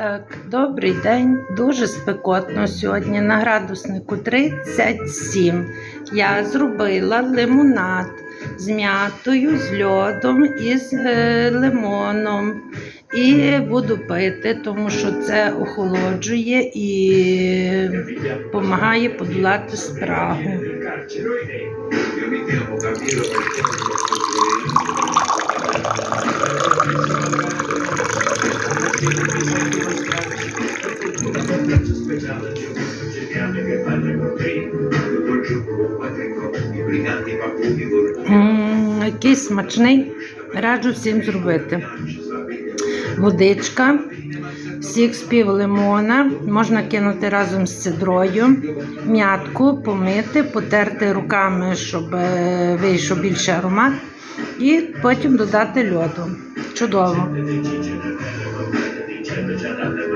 Так, добрий день. Дуже спекотно сьогодні. На градуснику 37. Я зробила лимонад з м'ятою, з льодом і з е, лимоном. І буду пити, тому що це охолоджує і допомагає подолати спрагу. М, Який смачний, раджу всім зробити. Водичка, сік з пів лимона, можна кинути разом з цидрою, м'ятку помити, потерти руками, щоб е, вийшов більше аромат, і потім додати льоду. Чудово.